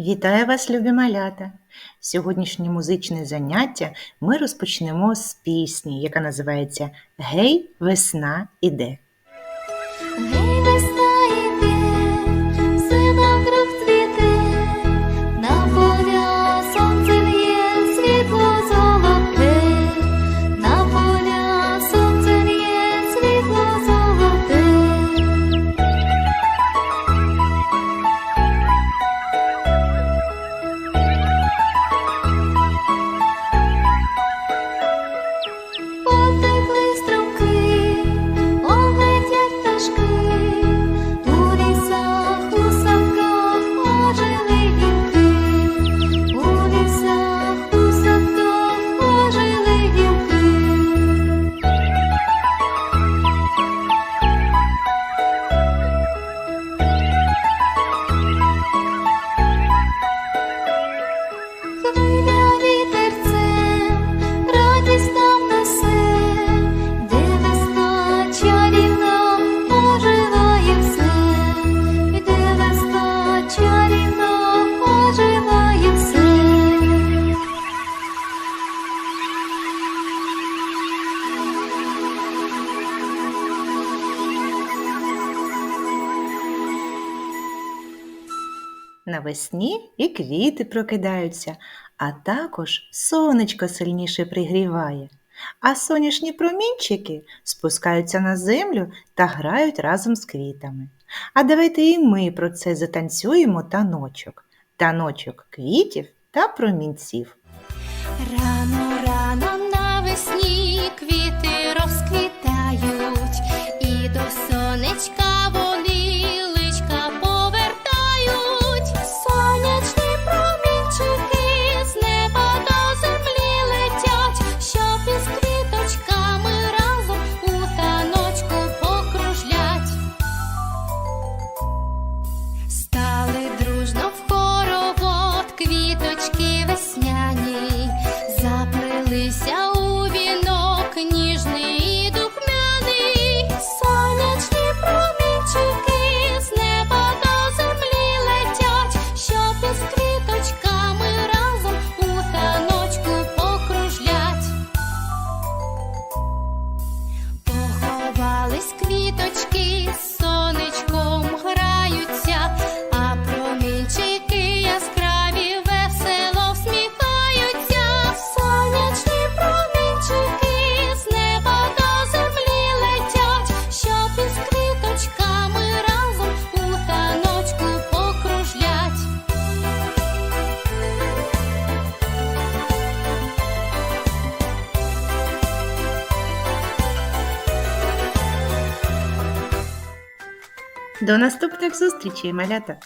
Вітаю вас, любі малята! Сьогоднішнє музичне заняття ми розпочнемо з пісні, яка називається Гей, весна іде. Навесні і квіти прокидаються, а також сонечко сильніше пригріває, а сонячні промінчики спускаються на землю та грають разом з квітами. А давайте і ми про це затанцюємо таночок, таночок квітів та промінців. Рано До наступних зустрічей, малята!